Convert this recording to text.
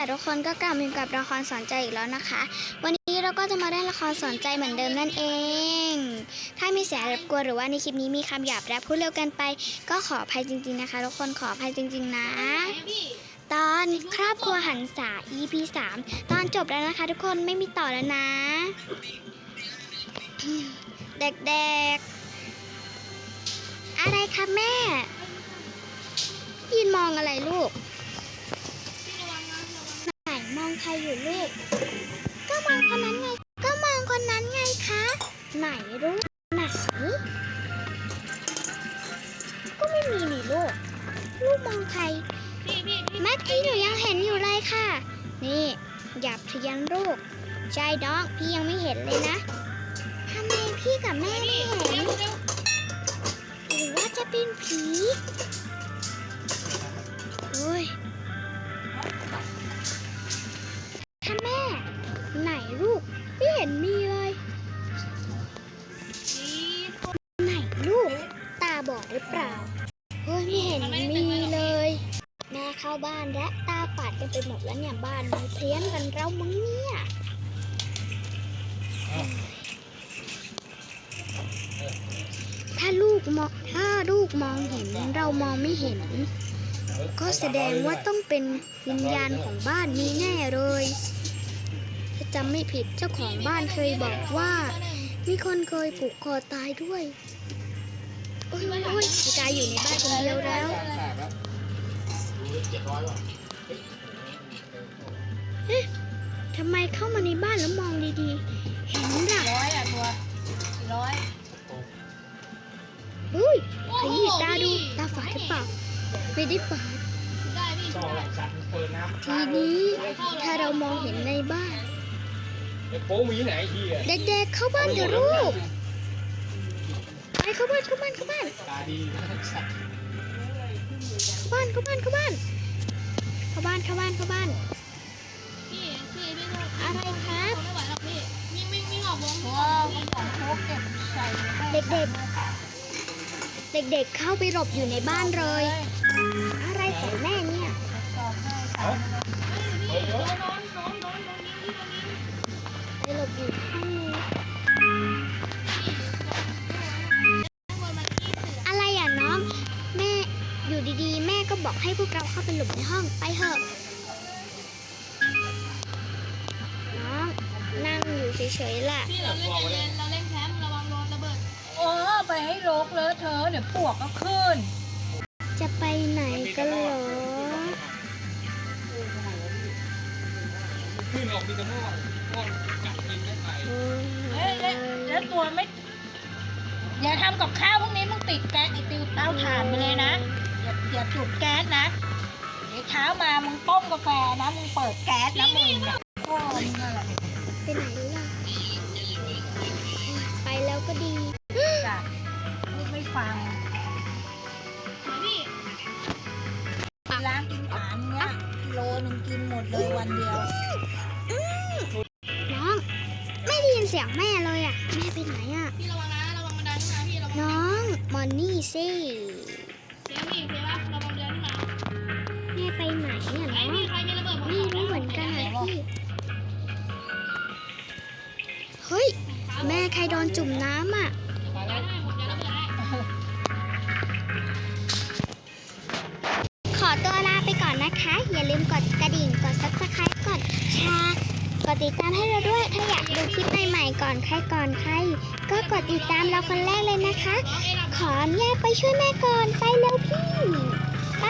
ทุกคนก็กลับมาอยู่กับละครสอนใจอีกแล้วนะคะ วันนี้เราก็จะมาได้ละครสอนใจเหมือนเดิมนั่นเอง ถ้ามีเสียงรบกวนหรือว่าในคลิปนี้มีคำหยาบและพูดเร็วกินไป ก็ขออภัยจริง ๆนะคะทุกคนขออภัยจริง ๆ นะ ตอนครอบครัวหันษา EP 3 ตอนจบแล้วนะคะ ทุกคนไม่มีต่อแล้วนะ เด็กๆ อะไรคะแม่ ยืนมองอะไรลูก มองใครอยู่ลูก ก็มองคนนั้นไง ก็มองคนนั้นไงคะ ไหนลูกไหนก็ไม่มีนี่ลูก ลูกมองใคร เมื่อกี้หนูยังเห็นอยู่เลยค่ะ นี่อย่าเพียนลูก ใช่น้องพี่ยังไม่เห็นเลยนะ ทำไมพี่กับแม่ไม่เห็น หรือว่าจะเป็นผี เข้าบ้านและตาปัดกันไปหมดแล้วเนี่ยบ้านมันเพี้ยนกันเรามั้งเนี่ยถ้าลูกมองถ้าลูกมองเห็นเรามองไม่เห็น ก็แสดงว่าต้องเป็นวิญญาณของบ้านนี้แน่เลยถ้าจำไม่ผิดเจ้าของบ้านเคยบอกว่า มีคนเคยผูกคอตายด้วยอ้ยโอ้ยโอ้ยกายอยู่ในบ้านคนเดียวแล้ว เอ๊ะทำไมเข้ามาในบ้านแล้วมองดีๆ เห็นล่ะร้อยอะตัวร้อยอุ้ยขยี้ตาดูตาฝาดหรือเปล่าไม่ได้ฝาดได้พี่ชอบสันเปิดน้ำทีนี้ถ้าเรามองเห็นในบ้านไอ้โป๊มีไหนไอ้เฮียเด็กๆเข้าบ้านเถอะลูกไปเข้าบ้านเข้าบ้านเข้าบ้านตาดีนะสัตว์เข้า บ้านเข้าบ้านเข้าบ้านเข้าบ้านเข้าบ้านเข้าบ้าน พี่พี่พี่อะไรครับไม่ไหวหรอกพี่วิ่งวิ่งวิ่งออกวงตัวของโชคเก็บใส่เด็กๆ เด็กๆเข้าไปหลบอยู่ในบ้านเลย อะไรของแม่เนี่ยส บอกให้พวกเราเข้าไปหลบในห้องไปเถอะ น้องนั่งอยู่เฉยๆล่ะพี่เราเล่นเล่นเราเล่นแคมป์ระวังโดนระเบิด เออไปให้ลกเลอะเธอะเดี๋ยวปวกก็ขึ้น จะไปไหนกันเหรอ ขึ้นออกมีแต่ม่วงม่วงกัดกินไม่ไปโอ้เอ้ยแล้วแล้วตัวไม่ อย่าทำกับข้าวพวกนี้มึงติดแก๊สไอติวเต้าถ่านไปเลยนะ อย่าอย่าจุดแก๊สนะ เดี๋ยวเช้ามามึงต้มกาแฟนะ มึงเปิดแก๊สนะมึงเนี่ยพ่อมึงอะไรไปไหนล่ะ ไปแล้วก็ดีจ้ะลูกไม่ฟังล้างกินผานเนี้ยกิโลหนึงกินหมดเลยวันเดียว น้อง ไม่ได้ยินเสียงแม่เลยอะ แม่ไปไหนอะ พี่ระวังนะ ระวังบันไดขึ้นมาพี่ระวังน้อง มอนนี่สิ จุ่มน้ำอะขอตัวลาไปก่อนนะคะ อย่าลืมกดกระดิ่งกด subscribe กดแชร์กดติดตามให้เราด้วย ถ้าอยากดูคลิปใหม่ๆก่อนใครก่อนใคร ก็กดติดตามเราคนแรกเลยนะคะ ขออนุญาตไปช่วยแม่ก่อน ไปเร็วพี่ ไป